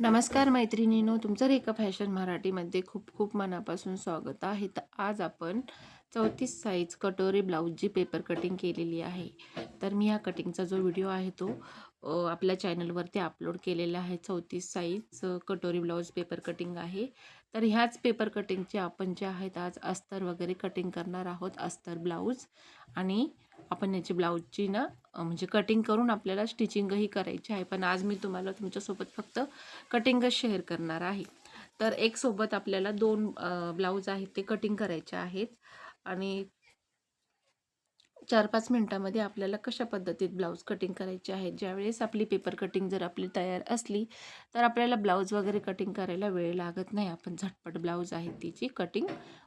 नमस्कार मैत्रिणीनो तुमचं रेखा फॅशन मराठीमध्ये खूप खूप मनापासून स्वागत आहे. तर आज आपण चौतीस साईज कटोरी ब्लाऊजची पेपर कटिंग केलेली आहे. तर मी ह्या कटिंगचा जो व्हिडिओ आहे तो आपल्या चॅनलवरती अपलोड केलेला आहे. चौतीस साईज कटोरी ब्लाऊज पेपर कटिंग आहे. तर ह्याच पेपर कटिंगचे आपण जे आहेत आज अस्तर वगैरे कटिंग करणार आहोत अस्तर ब्लाऊज. आणि आपण याची ब्लाऊजची ना म्हणजे कटिंग करून आपल्याला स्टिचिंगही करायची आहे. पण आज मी तुम्हाला तुमच्यासोबत फक्त कटिंगच शेअर करणार आहे. तर एक सोबत आपल्याला दोन ब्लाऊज आहेत ते कटिंग करायचे आहेत. आणि चार पाच मिनटामध्ये आपल्याला कशा पद्धतीत ब्लाऊज कटिंग करायचे आहेत? ज्यावेळेस आपली पेपर कटिंग जर आपली तयार असली तर आपल्याला ब्लाऊज वगैरे कटिंग करायला वेळ लागत नाही. आपण झटपट ब्लाऊज आहे तिची कटिंग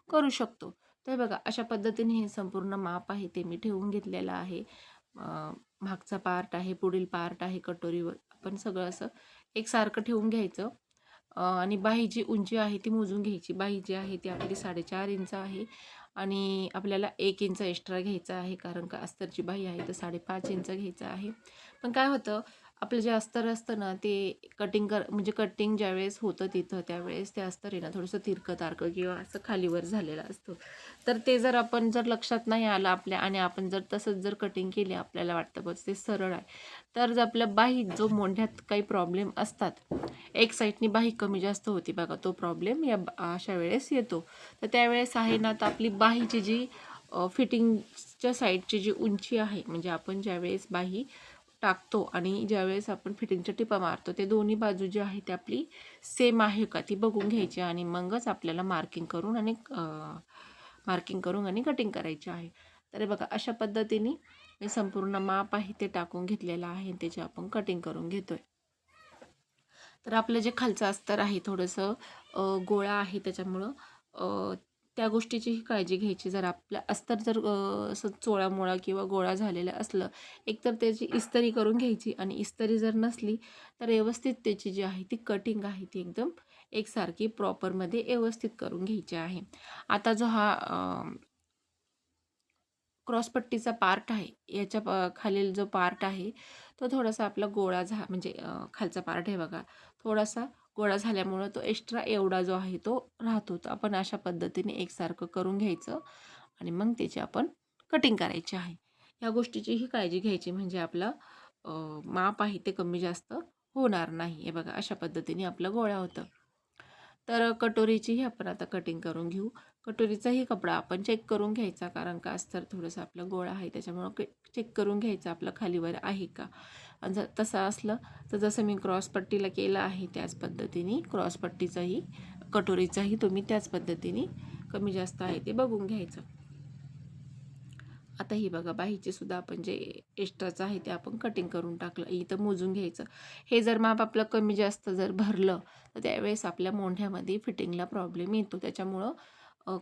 करू शकतो. तर बघा अशा पद्धतीने हे संपूर्ण माप आहे ते मी ठेवून घेतलेलं आहे. मागचा पार्ट आहे पुढील पार्ट आहे कटोरीवर आपण सगळं असं एकसारखं ठेवून घ्यायचं. आणि बाही जी उंची आहे ती मोजून घ्यायची. बाही जी आहे ती आपली साडेचार इंच आहे आणि आपल्याला एक इंच एक्स्ट्रा घ्यायचा आहे कारण का अस्तरची बाही आहे तर साडेपाच इंच घ्यायचं आहे. पण काय होतं आपलं जे अस्तर असतं ना ते कटिंग कर म्हणजे कटिंग ज्यावेळेस होतं तिथं त्यावेळेस ते अस्तर आहे ना थोडंसं तिरकं तारकं किंवा असं खालीवर झालेलं असतं. तर ते जर आपण जर लक्षात नाही आलं आपल्या आणि आपण जर तसंच जर कटिंग केली आपल्याला वाटतं बस ते सरळ आहे. तर जर आपल्या बाही जो मोंढ्यात काही प्रॉब्लेम असतात एक साईडनी बाही कमी जास्त होती बघा तो प्रॉब्लेम या अशा वेळेस येतो. तर त्यावेळेस आहे ना तर आपली बाहीची जी फिटिंगच्या साईडची जी उंची आहे म्हणजे आपण ज्यावेळेस बाही टाकतो आणि ज्यावेळेस आपण फिटिंगच्या टिपा मारतो ते दोन्ही बाजू जी आहे ती आपली सेम आहे का ती बघून घ्यायची आणि मगच आपल्याला मार्किंग करून आणि मार्किंग करून आणि कटिंग करायची आहे. तर बघा अशा पद्धतीने मी संपूर्ण माप आहे ते टाकून घेतलेलं आहे त्याची आपण कटिंग करून घेतोय. तर आपलं जे खालचं अस्तर आहे थोडंसं गोळा आहे त्याच्यामुळं त्या गोष्टीचीही काळजी घ्यायची. जर आपलं अस्तर जर असं चोळामोळा किंवा गोळा झालेलं असलं एकतर त्याची इस्तरी करून घ्यायची आणि इस्तरी जर नसली तर व्यवस्थित त्याची जी आहे ती कटिंग आहे ती एकदम एकसारखी प्रॉपरमध्ये व्यवस्थित करून घ्यायची आहे. आता जो हा क्रॉसपट्टीचा पार्ट आहे याच्या प खालील जो पार्ट आहे तो थोडासा आपला गोळा झा म्हणजे खालचा पार्ट आहे बघा. थोडासा गोळा झाल्यामुळं तो एक्स्ट्रा एवढा जो आहे तो राहतो. तर आपण अशा पद्धतीने एकसारखं करून घ्यायचं आणि मग त्याची आपण कटिंग करायची आहे. ह्या गोष्टीचीही काळजी घ्यायची म्हणजे आपलं माप आहे ते कमी जास्त होणार नाही. हे बघा अशा पद्धतीने आपलं गोळ्या होतं. तर कटोरीचीही आपण आता कटिंग करून घेऊ. कटोरीचाही कपडा आपण चेक करून घ्यायचा कारण का अस्तर थोडंसं आपलं गोळा आहे त्याच्यामुळं चेक करून घ्यायचं आपलं खालीवर आहे का? आणि जर तसं असलं तर जसं मी क्रॉसपट्टीला केलं आहे त्याच पद्धतीने क्रॉसपट्टीचाही कटोरीचाही तुम्ही त्याच पद्धतीने कमी जास्त आहे ते बघून घ्यायचं. आता ही बघा बाहीचे सुद्धा आपण जे एक्स्ट्राचं आहे ते आपण कटिंग करून टाकलं इथं मोजून घ्यायचं. हे जर माप आपलं कमी जास्त जर भरलं तर त्यावेळेस आपल्या मोंढ्यामध्ये फिटिंगला प्रॉब्लेम येतो. त्याच्यामुळं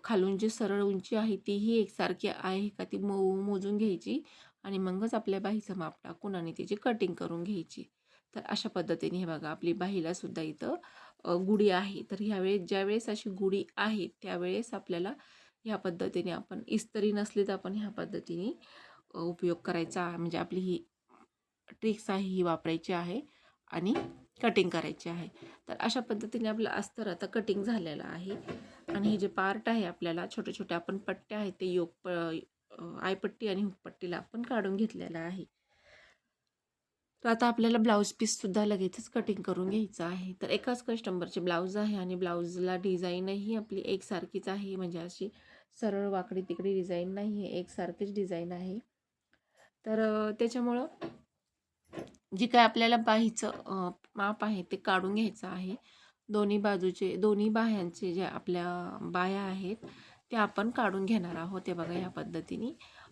खालून जी सरळ उंची आहे तीही एकसारखी आहे का ती मो मोजून घ्यायची आणि मगच आपल्या बाहीचं माप टाकून आणि त्याची कटिंग करून घ्यायची. तर अशा पद्धतीने हे बघा आपली बाहीला सुद्धा इथं गुढी आहे. तर ह्यावेळेस ज्यावेळेस अशी गुढी आहे त्यावेळेस आपल्याला ह्या पद्धतीने आपण इस्तरी नसली तर आपण ह्या पद्धतीने उपयोग करायचा. म्हणजे आपली ही ट्रिक्स आहे ही वापरायची आहे आणि कटिंग करायची आहे. तर अशा पद्धतीने आपलं अस्तर आता कटिंग झालेलं आहे. आणि हे जे पार्ट आहे आपल्याला छोटे छोटे आपण पट्ट्या आहेत ते योग प आयपट्टी आणि हुकपट्टीला आपण काढून घेतलेलं आहे. तर आता आपल्याला ब्लाऊज पीससुद्धा लगेचच कटिंग करून घ्यायचं आहे. तर एकाच कस्टमरचे ब्लाऊज आहे आणि ब्लाऊजला डिझाईनही आपली एकसारखीच आहे. म्हणजे अशी सरळ वाकडी तिकडी डिझाईन नाही आहे एकसारखीच डिझाईन आहे. तर त्याच्यामुळं जी काय आपल्याला बाहीचं माप आहे ते काढून घ्यायचं आहे. दोन्ही बाजूचे दोन्ही बाह्यांचे जे आपल्या बाया आहेत त्या आपण काढून घेणार आहोत ते बघा ह्या पद्धतीने.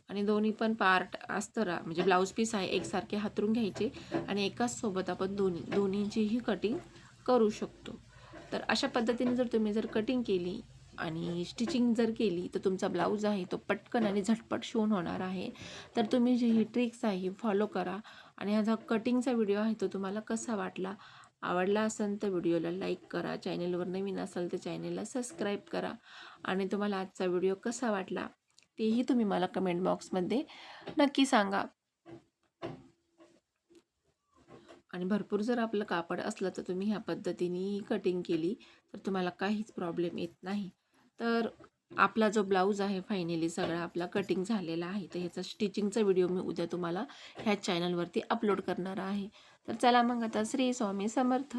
आणि दोन्ही पण पार्ट असतं म्हणजे ब्लाऊज पीस आहे एकसारखे हातरून घ्यायचे आणि एकाच सोबत आपण दोन्ही दोन्हीचीही कटिंग करू शकतो. तर अशा पद्धतीने जर तुम्ही जर कटिंग केली आणि स्टिचिंग जर केली तर तुमचा ब्लाऊज आहे तो पटकन आणि झटपट शिवून होणार आहे. तर तुम्ही जी ही ट्रिक्स आहे फॉलो करा. आणि हा जो कटिंगचा व्हिडिओ आहे तो तुम्हाला कसा वाटला? आवडला असेल तर व्हिडिओला लाईक करा. चॅनेलवर नवीन असाल तर चॅनेलला सबस्क्राईब करा. आणि तुम्हाला आजचा व्हिडिओ कसा वाटला तेही तुम्ही मला कमेंट बॉक्समध्ये नक्की सांगा. आणि भरपूर जर आपलं कापड असलं तर तुम्ही ह्या पद्धतीने कटिंग केली तर तुम्हाला काहीच प्रॉब्लेम येत नाही. तर आपला जो ब्लाऊज आहे फायनली सगळा आपला कटिंग झालेला आहे. तर ह्याचा स्टिचिंगचा व्हिडिओ मी उद्या तुम्हाला ह्या चॅनलवरती अपलोड करणार आहे. तर चला मग आता श्री स्वामी समर्थ.